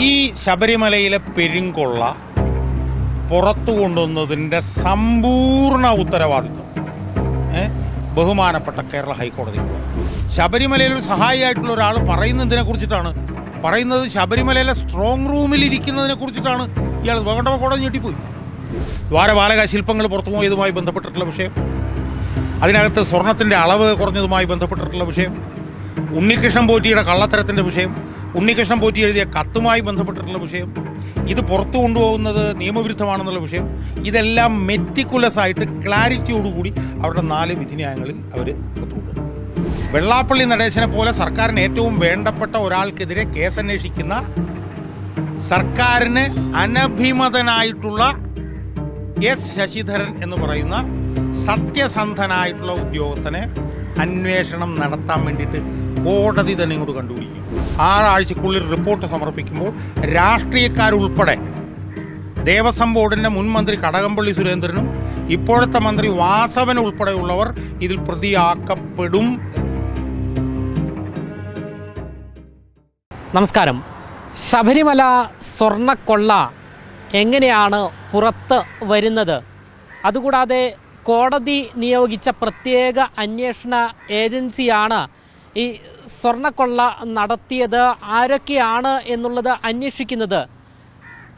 ഈ ശബരിമലയിലെ പെരുങ്കൊള്ള പുറത്തു കൊണ്ടുവന്നതിന്റെ സമ്പൂർണ ഉത്തരവാദിത്വം ബഹുമാനപ്പെട്ട കേരള ഹൈക്കോടതിക്കുള്ളത് ശബരിമലയിൽ ഒരു സഹായിയായിട്ടുള്ള ഒരാൾ പറയുന്നതിനെ കുറിച്ചിട്ടാണ്. പറയുന്നത് ശബരിമലയിലെ സ്ട്രോങ് റൂമിൽ ഇരിക്കുന്നതിനെ കുറിച്ചിട്ടാണ്. ഇയാൾ വേണ്ടവ കോടതി ഞെട്ടിപ്പോയി. ദ്വാരപാലക ശില്പങ്ങൾ പുറത്തു പോയതുമായി ബന്ധപ്പെട്ടിട്ടുള്ള വിഷയം. അതിനകത്ത് സ്വർണത്തിന്റെ അളവ് കുറഞ്ഞതുമായി ബന്ധപ്പെട്ടിട്ടുള്ള വിഷയം. ഉണ്ണികൃഷ്ണൻ പോറ്റിയുടെ കള്ളത്തരത്തിന്റെ വിഷയം. ഉണ്ണികൃഷ്ണൻ പോറ്റി എഴുതിയ കത്തുമായി ബന്ധപ്പെട്ടിട്ടുള്ള വിഷയം ഇത് പുറത്തു കൊണ്ടുപോകുന്നത് നിയമവിരുദ്ധമാണെന്നുള്ള വിഷയം ഇതെല്ലാം മെറ്റിക്കുലസ് ആയിട്ട് ക്ലാരിറ്റിയോടുകൂടി അവരുടെ നാല് വിധിന്യായങ്ങളിൽ അവർ പുറത്തുകൊണ്ടു വെള്ളാപ്പള്ളി നടേശനെ പോലെ സർക്കാരിന് ഏറ്റവും വേണ്ടപ്പെട്ട ഒരാൾക്കെതിരെ കേസ് കേസന്വേഷിക്കുന്ന സർക്കാരിന് അനഭിമതനായിട്ടുള്ള എസ് ശശിധരൻ എന്ന് പറയുന്ന സത്യസന്ധനായിട്ടുള്ള ഉദ്യോഗസ്ഥനെ അന്വേഷണം നടത്താൻ വേണ്ടിയിട്ട് കോടതി തന്നെ ഇങ്ങോട്ട് കണ്ടുപിടിക്കും. ആറാഴ്ചക്കുള്ളിൽ റിപ്പോർട്ട് സമർപ്പിക്കുമ്പോൾ രാഷ്ട്രീയക്കാരുൾപ്പെടെ ദേവസ്വം ബോർഡിന്റെ മുൻ മന്ത്രി കടകംപള്ളി സുരേന്ദ്രനും ഇപ്പോഴത്തെ മന്ത്രി വാസവൻ ഉൾപ്പെടെയുള്ളവർ ഇതിൽ പ്രതിയാക്കപ്പെടും. നമസ്കാരം. ശബരിമല സ്വർണക്കൊള്ള എങ്ങനെയാണ് പുറത്ത് വരുന്നത്? അതുകൂടാതെ കോടതി നിയോഗിച്ച പ്രത്യേക അന്വേഷണ ഏജൻസിയാണ് ഈ സ്വർണക്കൊള്ള നടത്തിയത് ആരൊക്കെയാണ് എന്നുള്ളത് അന്വേഷിക്കുന്നത്.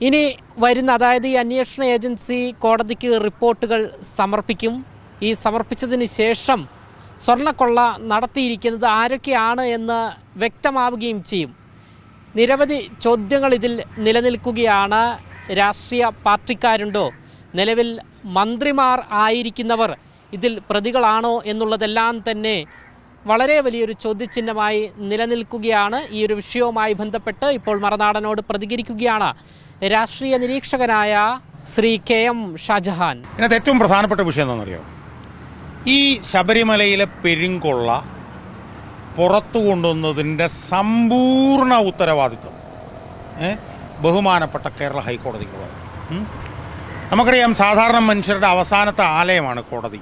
ഇനി വരുന്ന അതായത് ഈ അന്വേഷണ ഏജൻസി കോടതിക്ക് റിപ്പോർട്ടുകൾ സമർപ്പിക്കും. ഈ സമർപ്പിച്ചതിന് ശേഷം സ്വർണക്കൊള്ള നടത്തിയിരിക്കുന്നത് ആരൊക്കെയാണ് എന്ന് വ്യക്തമാവുകയും ചെയ്യും. നിരവധി ചോദ്യങ്ങൾ ഇതിൽ നിലനിൽക്കുകയാണ്. രാഷ്ട്രീയ പാർട്ടിക്കാരുണ്ടോ? നിലവിൽ മന്ത്രിമാർ ആയിരിക്കുന്നവർ ഇതിൽ പ്രതികളാണോ എന്നുള്ളതെല്ലാം തന്നെ വളരെ വലിയൊരു ചോദ്യചിഹ്നമായി നിലനിൽക്കുകയാണ് ഈ ഒരു വിഷയവുമായി ബന്ധപ്പെട്ട് ഇപ്പോൾ മറനാടനോട് പ്രതികരിക്കുകയാണ് രാഷ്ട്രീയ നിരീക്ഷകനായ ശ്രീ കെ എം ഷാജഹാൻ. ഇതിനകത്ത് ഏറ്റവും പ്രധാനപ്പെട്ട വിഷയം എന്താണെന്നറിയോ? ഈ ശബരിമലയിലെ പെരുങ്കൊള്ള പുറത്തു കൊണ്ടുവന്നതിന്റെ സമ്പൂർണ ഉത്തരവാദിത്വം ബഹുമാനപ്പെട്ട കേരള ഹൈക്കോടതിക്കുള്ളത്. നമുക്കറിയാം സാധാരണ മനുഷ്യരുടെ അവസാനത്തെ ആലയമാണ് കോടതി.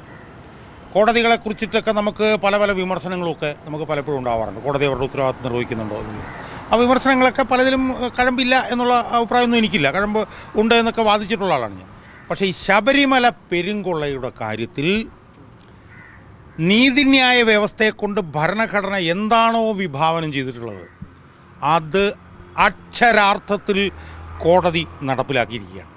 കോടതികളെ കുറിച്ചിട്ടൊക്കെ നമുക്ക് പല പല വിമർശനങ്ങളൊക്കെ നമുക്ക് പലപ്പോഴും ഉണ്ടാവാറുണ്ട്. കോടതി അവരുടെ ഉത്തരവാദിത്വം നിർവഹിക്കുന്നുണ്ടോ ആ വിമർശനങ്ങളൊക്കെ പലതിലും കഴമ്പില്ല എന്നുള്ള അഭിപ്രായമൊന്നും എനിക്കില്ല. കഴമ്പ് ഉണ്ട് എന്നൊക്കെ വാദിച്ചിട്ടുള്ള ആളാണ് ഞാൻ. പക്ഷേ ഈ ശബരിമല പെരുങ്കൊള്ളയുടെ കാര്യത്തിൽ നീതിന്യായ വ്യവസ്ഥയെ കൊണ്ട് ഭരണഘടന എന്താണോ വിഭാവനം ചെയ്തിട്ടുള്ളത് അത് അക്ഷരാർത്ഥത്തിൽ കോടതി നടപ്പിലാക്കിയിരിക്കുകയാണ്.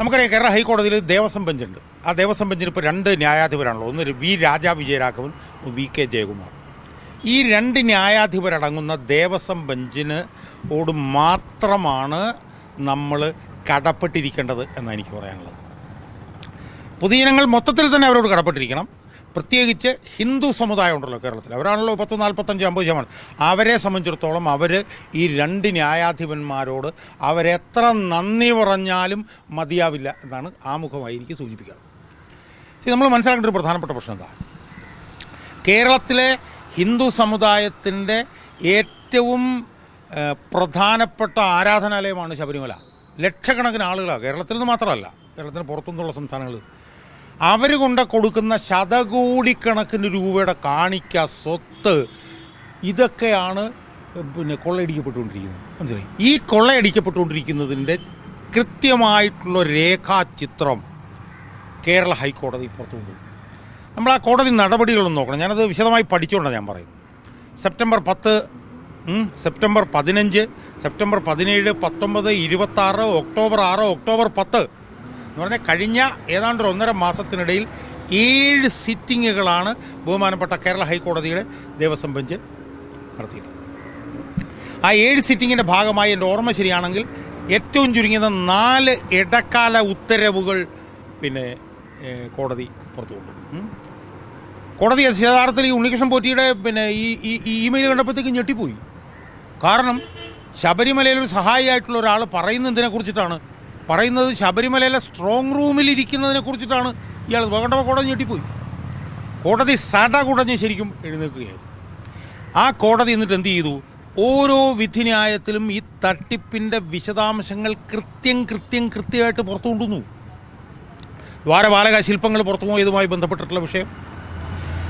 നമുക്കറിയാം കേരള ഹൈക്കോടതിയിൽ ദേവസ്വം ബെഞ്ചുണ്ട്. ആ ദേവസ്വം ബെഞ്ചിന് ഇപ്പോൾ രണ്ട് ന്യായാധിപരാണല്ലോ ഒന്ന് V Raja Vijayaraghavan V K Jayakumar. ഈ രണ്ട് ന്യായാധിപരടങ്ങുന്ന ദേവസ്വം ബെഞ്ചിന് ഓട് മാത്രമാണ് നമ്മൾ കടപ്പെട്ടിരിക്കേണ്ടത് എന്നാണ് എനിക്ക് പറയാനുള്ളത്. പൊതുജനങ്ങൾ മൊത്തത്തിൽ തന്നെ അവരോട് കടപ്പെട്ടിരിക്കണം. പ്രത്യേകിച്ച് ഹിന്ദു സമുദായം ഉണ്ടല്ലോ കേരളത്തിൽ. അവരാണല്ലോ പത്ത് നാൽപ്പത്തഞ്ച് അമ്പത് ശതമാനം. അവരെ സംബന്ധിച്ചിടത്തോളം അവർ ഈ രണ്ട് ന്യായാധിപന്മാരോട് അവരെത്ര നന്ദി പറഞ്ഞാലും മതിയാവില്ല എന്നാണ് ആമുഖമായി എനിക്ക് സൂചിപ്പിക്കുന്നത് നമ്മൾ മനസ്സിലാക്കേണ്ട ഒരു പ്രധാനപ്പെട്ട പ്രശ്നം എന്താ? കേരളത്തിലെ ഹിന്ദു സമുദായത്തിന്റെ ഏറ്റവും പ്രധാനപ്പെട്ട ആരാധനാലയമാണ് ശബരിമല. ലക്ഷക്കണക്കിന് ആളുകളാണ് കേരളത്തിൽ നിന്ന് മാത്രമല്ല. കേരളത്തിന് പുറത്തുനിന്നുള്ള സംസ്ഥാനങ്ങൾ. അവർ കൊണ്ട് കൊടുക്കുന്ന ശതകോടിക്കണക്കിന് രൂപയുടെ കാണിക്ക സ്വത്ത് ഇതൊക്കെയാണ് പിന്നെ കൊള്ളയടിക്കപ്പെട്ടുകൊണ്ടിരിക്കുന്നത്. മനസ്സിലായി? ഈ കൊള്ളയടിക്കപ്പെട്ടുകൊണ്ടിരിക്കുന്നതിന്റെ കൃത്യമായിട്ടുള്ള രേഖാചിത്രം കേരള ഹൈക്കോടതി പുറത്തുകൊണ്ടു നമ്മൾ ആ കോടതി നടപടികളൊന്നും നോക്കണം. ഞാനത് വിശദമായി പഠിച്ചുകൊണ്ടാണ് ഞാൻ പറയുന്നത്. സെപ്റ്റംബർ പത്ത് സെപ്റ്റംബർ പതിനഞ്ച് സെപ്റ്റംബർ പതിനേഴ് പത്തൊമ്പത് ഇരുപത്താറ് ഒക്ടോബർ ആറ് ഒക്ടോബർ പത്ത് എന്ന് പറഞ്ഞാൽ കഴിഞ്ഞ ഏതാണ്ട് ഒന്നര മാസത്തിനിടയിൽ ഏഴ് സിറ്റിങ്ങുകളാണ് ബഹുമാനപ്പെട്ട കേരള ഹൈക്കോടതിയുടെ ദേവസ്വം ബെഞ്ച് നടത്തിയത് ആ ഏഴ് സിറ്റിങ്ങിന്റെ ഭാഗമായി എന്റെ ഓർമ്മ ശരിയാണെങ്കിൽ ഏറ്റവും ചുരുങ്ങിയത് നാല് ഇടക്കാല ഉത്തരവുകൾ പിന്നെ കോടതി പുറത്തു കൊണ്ടു. കോടതി യഥാർത്ഥത്തിൽ ഈ ഉണ്ണികൃഷ്ണൻ പോറ്റിയുടെ പിന്നെ ഈ ഈ ഇമെയിൽ കണ്ടപ്പോഴത്തേക്ക് ഞെട്ടിപ്പോയി. കാരണം ശബരിമലയിൽ ഒരു സഹായിയായിട്ടുള്ള ഒരാൾ പറയുന്നതിനെ കുറിച്ചിട്ടാണ്? പറയുന്നത് ശബരിമലയിലെ സ്ട്രോങ് റൂമിൽ ഇരിക്കുന്നതിനെ കുറിച്ചിട്ടാണ്. ഇയാൾ കണ്ടപ്പോൾ കോടതി ഞെട്ടിപ്പോയി. കോടതി സട കുടഞ്ഞ് ശരിക്കും എഴുന്നേൽക്കുകയായിരുന്നു. ആ കോടതി എന്നിട്ട് എന്ത് ചെയ്തു? ഓരോ വിധിന്യായത്തിലും ഈ തട്ടിപ്പിന്റെ വിശദാംശങ്ങൾ കൃത്യം കൃത്യം കൃത്യമായിട്ട് പുറത്തു കൊണ്ടുവന്നു. ദ്വാരപാലക ശില്പങ്ങൾ പുറത്തു പോയതുമായി ബന്ധപ്പെട്ടിട്ടുള്ള വിഷയം.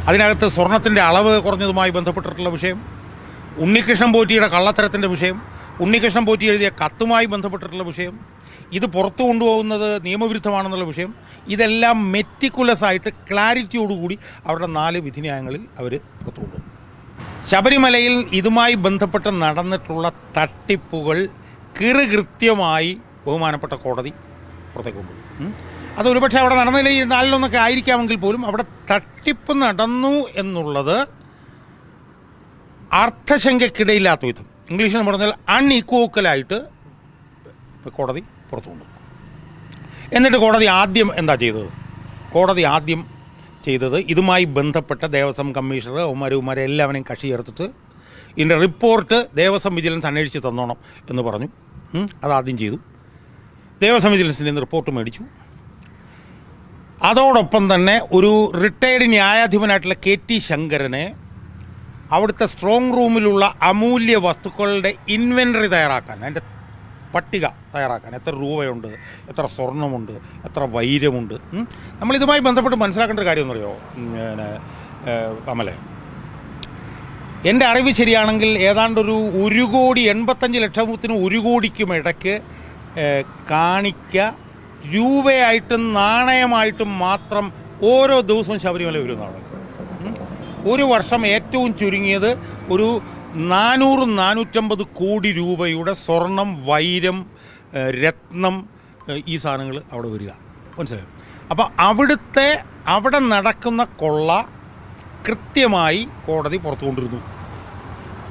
അതിനകത്ത് സ്വർണത്തിന്റെ അളവ് കുറഞ്ഞതുമായി ബന്ധപ്പെട്ടിട്ടുള്ള വിഷയം. ഉണ്ണികൃഷ്ണൻ പോറ്റിയുടെ കള്ളത്തരത്തിന്റെ വിഷയം. ഉണ്ണികൃഷ്ണൻ പോറ്റി എഴുതിയ കത്തുമായി ബന്ധപ്പെട്ടിട്ടുള്ള വിഷയം. ഇത് പുറത്തു കൊണ്ടുപോകുന്നത് നിയമവിരുദ്ധമാണെന്നുള്ള വിഷയം. ഇതെല്ലാം മെറ്റിക്കുലസ് ആയിട്ട് ക്ലാരിറ്റിയോടുകൂടി അവരുടെ നാല് വിധിന്യായങ്ങളിൽ അവർ പുറത്തു കൊണ്ടുപോകും ശബരിമലയിൽ ഇതുമായി ബന്ധപ്പെട്ട് നടന്നിട്ടുള്ള തട്ടിപ്പുകൾ കിറുകൃത്യമായി ബഹുമാനപ്പെട്ട കോടതി പുറത്തേക്ക് കൊണ്ടുപോകും. അത് ഒരുപക്ഷെ അവിടെ നടന്നില്ല ഈ നാലിലൊന്നൊക്കെ ആയിരിക്കാമെങ്കിൽ പോലും അവിടെ തട്ടിപ്പ് നടന്നു എന്നുള്ളത് അർത്ഥശങ്കയ്ക്കിടയില്ലാത്ത വിധം. ഇംഗ്ലീഷിൽ പറഞ്ഞാൽ അൺഇക്വോക്കലായിട്ട് കോടതി പുറത്തു എന്നിട്ട് കോടതി ആദ്യം എന്താ ചെയ്തത്? കോടതി ആദ്യം ചെയ്തത് ഇതുമായി ബന്ധപ്പെട്ട ദേവസ്വം കമ്മീഷണർ ഉമാരെ ഉമാരെ എല്ലാവരെയും കക്ഷി ചേർത്തിട്ട് ഇതിന്റെ റിപ്പോർട്ട് ദേവസ്വം വിജിലൻസ് അന്വേഷിച്ച് തന്നോണം എന്ന് പറഞ്ഞു. അതാദ്യം ചെയ്തു. ദേവസ്വം വിജിലൻസിന്റെ റിപ്പോർട്ട് മേടിച്ചു. അതോടൊപ്പം തന്നെ ഒരു റിട്ടയർഡ് ന്യായാധിപനായിട്ടുള്ള കെ ടി ശങ്കരനെ അവിടുത്തെ സ്ട്രോങ് റൂമിലുള്ള അമൂല്യ വസ്തുക്കളുടെ ഇൻവെന്ററി തയ്യാറാക്കാൻ അതിന്റെ പട്ടിക തയ്യാറാക്കാൻ എത്ര രൂപയുണ്ട് എത്ര സ്വർണമുണ്ട് എത്ര വൈരമുണ്ട്. നമ്മളിതുമായി ബന്ധപ്പെട്ട് മനസ്സിലാക്കേണ്ട ഒരു കാര്യം എന്നറിയോ പിന്നെ അമലെ എന്റെ അറിവ് ശരിയാണെങ്കിൽ ഏതാണ്ടൊരു ഒരു കോടി എൺപത്തഞ്ച് ലക്ഷത്തിന് ഒരു കോടിക്കും ഇടയ്ക്ക് കാണിക്ക രൂപയായിട്ടും നാണയമായിട്ടും മാത്രം ഓരോ ദിവസവും ശബരിമല വരുന്നതാണ്. ഉം. ഒരു വർഷം ഏറ്റവും ചുരുങ്ങിയത് ഒരു നാനൂറ് നാനൂറ്റമ്പത് കോടി രൂപയുടെ സ്വർണം വൈരം രത്നം ഈ സാധനങ്ങൾ അവിടെ വരിക. മനസ്സിലായോ? അപ്പോൾ അവിടുത്തെ അവിടെ നടക്കുന്ന കൊള്ള കൃത്യമായി കോടതി പുറത്തു കൊണ്ടിരുന്നു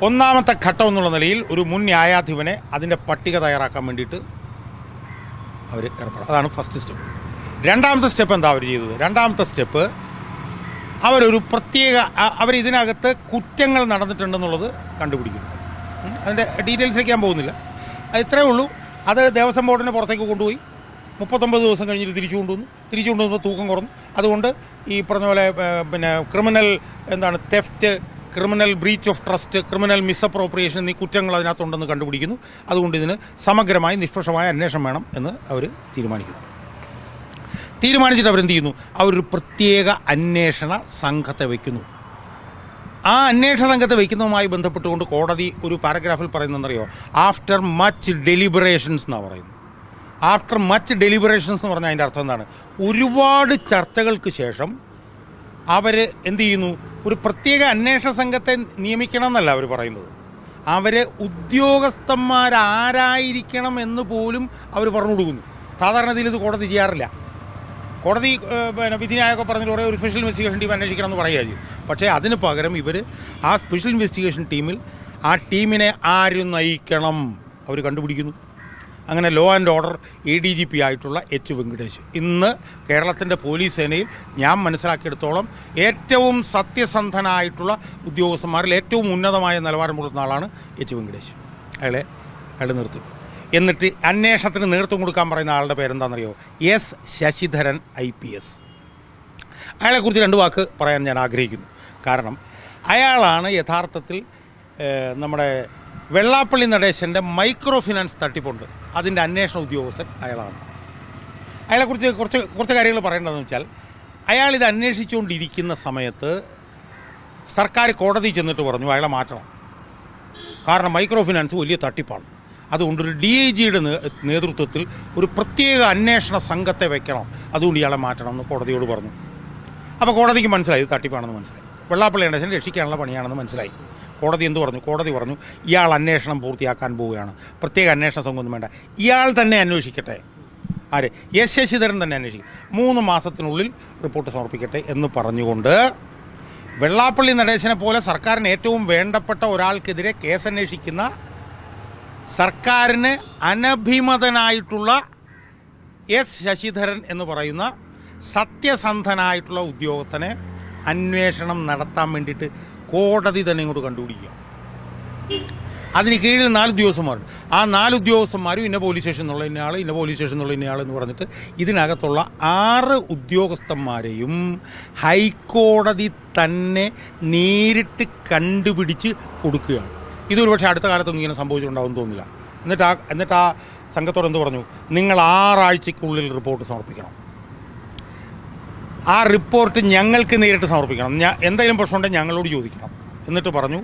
ഒന്നാമത്തെ ഘട്ടം എന്നുള്ള നിലയിൽ ഒരു മുൻ ന്യായാധിപനെ അതിന്റെ പട്ടിക തയ്യാറാക്കാൻ വേണ്ടിയിട്ട് അവർ ഏർപ്പെടും അതാണ് ഫസ്റ്റ് സ്റ്റെപ്പ് രണ്ടാമത്തെ സ്റ്റെപ്പ് എന്താ അവർ ചെയ്തത്? രണ്ടാമത്തെ സ്റ്റെപ്പ് അവരൊരു പ്രത്യേക അവർ ഇതിനകത്ത് കുറ്റങ്ങൾ നടന്നിട്ടുണ്ടെന്നുള്ളത് കണ്ടുപിടിക്കുന്നു. അതിന്റെ ഡീറ്റെയിൽസിലേക്ക് ഞാൻ പോകുന്നില്ല. അത് ഇത്രയേ ഉള്ളൂ. അത് ദേവസ്വം ബോർഡിനെ പുറത്തേക്ക് കൊണ്ടുപോയി. മുപ്പത്തൊമ്പത് ദിവസം കഴിഞ്ഞിട്ട് തിരിച്ചു കൊണ്ടുവന്നു. തിരിച്ചു കൊണ്ടുവന്നപ്പോൾ തൂക്കം കുറഞ്ഞു. അതുകൊണ്ട് ഈ പറഞ്ഞ പോലെ പിന്നെ ക്രിമിനൽ എന്താണ് theft criminal breach of trust criminal misappropriation എന്നീ കുറ്റങ്ങൾ അതിനകത്തുണ്ടെന്ന് കണ്ടുപിടിക്കുന്നു. അതുകൊണ്ട് ഇതിന് സമഗ്രമായി നിഷ്പക്ഷമായ അന്വേഷണം വേണം എന്ന് അവർ തീരുമാനിക്കുന്നു. തീരുമാനിച്ചിട്ട് അവരെന്ത് ചെയ്യുന്നു? അവരൊരു പ്രത്യേക അന്വേഷണ സംഘത്തെ വയ്ക്കുന്നു. ആ അന്വേഷണ സംഘത്തെ വയ്ക്കുന്നതുമായി ബന്ധപ്പെട്ടുകൊണ്ട് കോടതി ഒരു പാരഗ്രാഫിൽ പറയുന്നതെന്നറിയോ ആഫ്റ്റർ മച്ച് ഡെലിബറേഷൻസ് എന്നാണ് പറയുന്നത്. ആഫ്റ്റർ മച്ച് ഡെലിബറേഷൻസ് എന്ന് പറഞ്ഞാൽ അതിന്റെ അർത്ഥം എന്താണ്? ഒരുപാട് ചർച്ചകൾക്ക് ശേഷം അവർ എന്ത് ചെയ്യുന്നു? ഒരു പ്രത്യേക അന്വേഷണ സംഘത്തെ നിയമിക്കണം എന്നല്ല അവർ പറയുന്നത്. അവർ ഉദ്യോഗസ്ഥന്മാരാരായിരിക്കണം എന്ന് പോലും അവർ പറഞ്ഞു കൊടുക്കുന്നു. സാധാരണ ഇത് കോടതി ചെയ്യാറില്ല. കോടതി പിന്നെ വിധിന്യായമൊക്കെ പറഞ്ഞിലൂടെ ഒരു സ്പെഷ്യൽ ഇൻവെസ്റ്റിഗേഷൻ ടീം അന്വേഷിക്കണം എന്ന് പറയുക ചെയ്യും. പക്ഷേ അതിന് പകരം ഇവർ ആ സ്പെഷ്യൽ ഇൻവെസ്റ്റിഗേഷൻ ടീമിൽ ആ ടീമിനെ ആര് നയിക്കണം അവർ കണ്ടുപിടിക്കുന്നു. അങ്ങനെ law and order A D G P ആയിട്ടുള്ള എച്ച് വെങ്കടേഷ്. ഇന്ന് കേരളത്തിന്റെ പോലീസ് സേനയിൽ ഞാൻ മനസ്സിലാക്കിയെടുത്തോളം ഏറ്റവും സത്യസന്ധനായിട്ടുള്ള ഉദ്യോഗസ്ഥന്മാരിൽ ഏറ്റവും ഉന്നതമായ നിലവാരം കൊടുക്കുന്ന ആളാണ് എച്ച് വെങ്കടേഷ്. അയാളെ അയാൾ നിർത്തി. എന്നിട്ട് അന്വേഷണത്തിന് നേതൃത്വം കൊടുക്കാൻ പറയുന്ന ആളുടെ പേരെന്താണെന്നറിയോ? S Sasidharan I P S. അയാളെക്കുറിച്ച് രണ്ട് വാക്ക് പറയാൻ ഞാൻ ആഗ്രഹിക്കുന്നു. കാരണം അയാളാണ് യഥാർത്ഥത്തിൽ നമ്മുടെ വെള്ളാപ്പള്ളി നടേശന്റെ മൈക്രോ ഫിനാൻസ് തട്ടിപ്പുണ്ട്. അതിന്റെ അന്വേഷണ ഉദ്യോഗസ്ഥൻ അയാളാണ്. അയാളെക്കുറിച്ച് കുറച്ച് കുറച്ച് കാര്യങ്ങൾ പറയേണ്ടതെന്ന് വെച്ചാൽ അയാൾ ഇത് അന്വേഷിച്ചുകൊണ്ടിരിക്കുന്ന സമയത്ത് സർക്കാർ കോടതി ചെന്നിട്ട് പറഞ്ഞു അയാളെ മാറ്റണം. കാരണം മൈക്രോ ഫിനാൻസ് വലിയ തട്ടിപ്പാണ്. അതുകൊണ്ട് ഒരു ഡി ഐ ജിയുടെ നേതൃത്വത്തിൽ ഒരു പ്രത്യേക അന്വേഷണ സംഘത്തെ വെക്കണം. അതുകൊണ്ട് ഇയാളെ മാറ്റണം എന്ന് കോടതിയോട് പറഞ്ഞു. അപ്പോൾ കോടതിക്ക് മനസ്സിലായി തട്ടിപ്പാണെന്ന് മനസ്സിലായി. വെള്ളാപ്പള്ളി അണ്ടേശൻ രക്ഷിക്കാനുള്ള പണിയാണെന്ന് മനസ്സിലായി. കോടതി എന്ത് പറഞ്ഞു? കോടതി പറഞ്ഞു ഇയാൾ അന്വേഷണം പൂർത്തിയാക്കാൻ പോവുകയാണ്. പ്രത്യേക അന്വേഷണ സംഘമൊന്നും വേണ്ട. ഇയാൾ തന്നെ അന്വേഷിക്കട്ടെ. ആര്? എസ് ശശിധരൻ തന്നെ അന്വേഷിക്കും. മൂന്ന് മാസത്തിനുള്ളിൽ റിപ്പോർട്ട് സമർപ്പിക്കട്ടെ എന്ന് പറഞ്ഞുകൊണ്ട് വെള്ളാപ്പള്ളി നടേശനെ പോലെ സർക്കാരിന് ഏറ്റവും വേണ്ടപ്പെട്ട ഒരാൾക്കെതിരെ കേസന്വേഷിക്കുന്ന സർക്കാരിന് അനഭിമതനായിട്ടുള്ള എസ് ശശിധരൻ എന്ന് പറയുന്ന സത്യസന്ധനായിട്ടുള്ള ഉദ്യോഗസ്ഥനെ അന്വേഷണം നടത്താൻ വേണ്ടിയിട്ട് കോടതി തന്നെ ഇങ്ങോട്ട് കണ്ടുപിടിക്കുക. അതിന് കീഴിൽ നാല് ഉദ്യോഗസ്ഥന്മാരുണ്ട്. ആ നാല് ഉദ്യോഗസ്ഥന്മാരും ഇന്ന പോലീസ് സ്റ്റേഷൻ എന്നുള്ള ഇന്നയാൾ ഇന്ന പോലീസ് സ്റ്റേഷൻ എന്നുള്ള ഇന്നയാൾ എന്ന് പറഞ്ഞിട്ട് ഇതിനകത്തുള്ള ആറ് ഉദ്യോഗസ്ഥന്മാരെയും ഹൈക്കോടതി തന്നെ നേരിട്ട് കണ്ടുപിടിച്ച് കൊടുക്കുകയാണ്. ഇതൊരു പക്ഷേ അടുത്ത കാലത്തൊന്നും ഇങ്ങനെ സംഭവിച്ചിട്ടുണ്ടാവും തോന്നില്ല എന്നിട്ട് ആ എന്നിട്ട് ആ സംഘത്തോട് എന്ത് പറഞ്ഞു? നിങ്ങൾ ആറാഴ്ചക്കുള്ളിൽ റിപ്പോർട്ട് സമർപ്പിക്കണം. ആ റിപ്പോർട്ട് ഞങ്ങൾക്ക് നേരിട്ട് സമർപ്പിക്കണം. എന്തെങ്കിലും പ്രശ്നമുണ്ടെങ്കിൽ ഞങ്ങളോട് ചോദിക്കണം. എന്നിട്ട് പറഞ്ഞു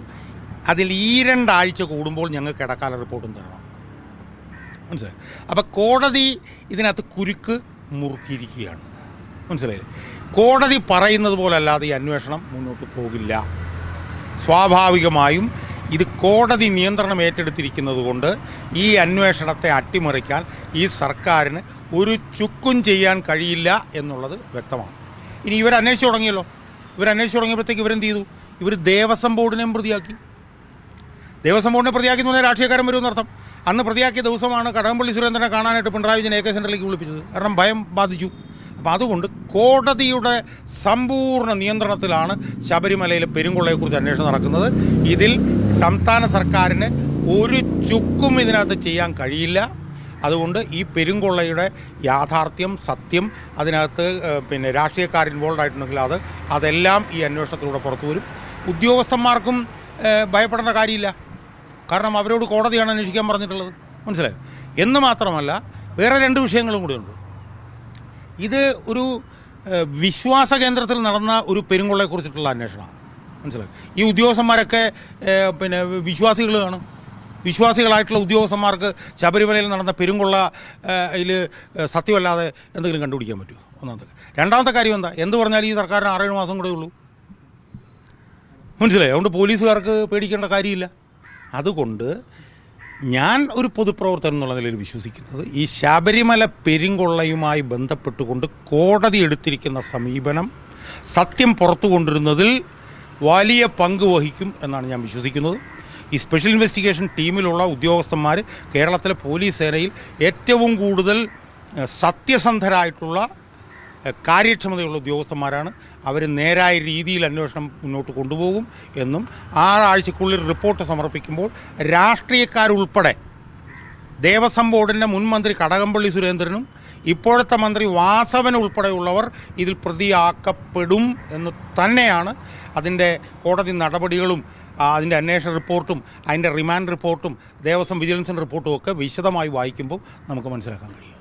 അതിൽ ഈ രണ്ടാഴ്ച കൂടുമ്പോൾ ഞങ്ങൾക്ക് ഇടക്കാല റിപ്പോർട്ടും തരണം. മനസ്സിലായി? അപ്പോൾ കോടതി ഇതിനകത്ത് കുരുക്ക് മുറുക്കിയിരിക്കുകയാണ്. മനസ്സിലായില്ലേ കോടതി പറയുന്നത് പോലല്ലാതെ ഈ അന്വേഷണം മുന്നോട്ട് പോകില്ല. സ്വാഭാവികമായും ഇത് കോടതി നിയന്ത്രണം ഏറ്റെടുത്തിരിക്കുന്നത് കൊണ്ട് ഈ അന്വേഷണത്തെ അട്ടിമറിക്കാൻ ഈ സർക്കാരിന് ഒരു ചുക്കും ചെയ്യാൻ കഴിയില്ല എന്നുള്ളത് വ്യക്തമാണ്. ഇനി ഇവർ അന്വേഷിച്ചു തുടങ്ങിയല്ലോ. ഇവർ അന്വേഷിച്ചു തുടങ്ങിയപ്പോഴത്തേക്ക് ഇവരെന്ത് ചെയ്തു? ഇവർ ദേവസ്വം ബോർഡിനെയും പ്രതിയാക്കി. ദേവസ്വം ബോർഡിനെ പ്രതിയാക്കി എന്ന് പറഞ്ഞാൽ രാഷ്ട്രീയക്കാരൻ വരുമെന്ന് അർത്ഥം അന്ന് പ്രതിയാക്കിയ ദിവസമാണ് കടകംപള്ളി സുരേന്ദ്രനെ കാണാനായിട്ട് പിണറായി വിജയൻ എ കെ സെന്ററിലേക്ക് വിളിപ്പിച്ചത്. കാരണം ഭയം ബാധിച്ചു. അപ്പം അതുകൊണ്ട് കോടതിയുടെ സമ്പൂർണ നിയന്ത്രണത്തിലാണ് ശബരിമലയിലെ പെരുങ്കൊള്ളയെക്കുറിച്ച് അന്വേഷണം നടക്കുന്നത്. ഇതിൽ സംസ്ഥാന സർക്കാരിന് ഒരു ചുക്കും ഇതിനകത്ത് ചെയ്യാൻ കഴിയില്ല. അതുകൊണ്ട് ഈ പെരുങ്കൊള്ളയുടെ യാഥാർത്ഥ്യം സത്യം അതിനകത്ത് പിന്നെ രാഷ്ട്രീയക്കാർ ഇൻവോൾവ് ആയിട്ടുണ്ടെങ്കിൽ അത് അതെല്ലാം ഈ അന്വേഷണത്തിലൂടെ പുറത്തു വരും. ഉദ്യോഗസ്ഥന്മാർക്കും ഭയപ്പെടേണ്ട കാര്യമില്ല. കാരണം അവരോട് കോടതിയാണ് അന്വേഷിക്കാൻ പറഞ്ഞിട്ടുള്ളത്. മനസ്സിലായി? എന്ന് മാത്രമല്ല വേറെ രണ്ട് വിഷയങ്ങളും കൂടിയുണ്ട്. ഇത് ഒരു വിശ്വാസ കേന്ദ്രത്തിൽ നടന്ന ഒരു പെരുങ്കൊള്ളയെക്കുറിച്ചിട്ടുള്ള അന്വേഷണമാണ്. മനസ്സിലായി? ഈ ഉദ്യോഗസ്ഥന്മാരൊക്കെ പിന്നെ പിന്നെ വിശ്വാസികളാണ് വിശ്വാസികളായിട്ടുള്ള ഉദ്യോഗസ്ഥന്മാർക്ക് ശബരിമലയിൽ നടന്ന പെരുങ്കൊള്ള ഇതിൽ സത്യമല്ലാതെ എന്തെങ്കിലും കണ്ടുപിടിക്കാൻ പറ്റുമോ? ഒന്നാമത്തെ രണ്ടാമത്തെ കാര്യം എന്താ? എന്ത് പറഞ്ഞാലും ഈ സർക്കാരിന് ആറേഴ് മാസം കൂടെ ഉള്ളൂ. മനസ്സിലായി? അതുകൊണ്ട് പോലീസുകാർക്ക് പേടിക്കേണ്ട കാര്യമില്ല. അതുകൊണ്ട് ഞാൻ ഒരു പൊതുപ്രവർത്തനം എന്നുള്ള നിലയിൽ വിശ്വസിക്കുന്നത് ഈ ശബരിമല പെരുങ്കൊള്ളയുമായി ബന്ധപ്പെട്ടുകൊണ്ട് കോടതി എടുത്തിരിക്കുന്ന സമീപനം സത്യം പുറത്തു കൊണ്ടിരുന്നതിൽ വലിയ പങ്ക് വഹിക്കും എന്നാണ് ഞാൻ വിശ്വസിക്കുന്നത്. ഈ സ്പെഷ്യൽ ഇൻവെസ്റ്റിഗേഷൻ ടീമിലുള്ള ഉദ്യോഗസ്ഥന്മാർ കേരളത്തിലെ പോലീസ് സേനയിൽ ഏറ്റവും കൂടുതൽ സത്യസന്ധരായിട്ടുള്ള കാര്യക്ഷമതയുള്ള ഉദ്യോഗസ്ഥന്മാരാണ്. അവർ നേരായ രീതിയിൽ അന്വേഷണം മുന്നോട്ട് കൊണ്ടുപോകും എന്നും ആറാഴ്ചക്കുള്ളിൽ റിപ്പോർട്ട് സമർപ്പിക്കുമ്പോൾ രാഷ്ട്രീയക്കാരുൾപ്പെടെ ദേവസ്വം ബോർഡിന്റെ മുൻ മന്ത്രി കടകംപള്ളി സുരേന്ദ്രനും ഇപ്പോഴത്തെ മന്ത്രി വാസവൻ ഉൾപ്പെടെയുള്ളവർ ഇതിൽ പ്രതിയാക്കപ്പെടും എന്ന് തന്നെയാണ് അതിന്റെ കോടതി നടപടികളും അതിന്റെ അന്വേഷണ റിപ്പോർട്ടും അതിന്റെ റിമാൻഡ് റിപ്പോർട്ടും ദേവസ്വം വിജിലൻസിന്റെ റിപ്പോർട്ടും ഒക്കെ വിശദമായി വായിക്കുമ്പോൾ നമുക്ക് മനസ്സിലാക്കാൻ കഴിയും.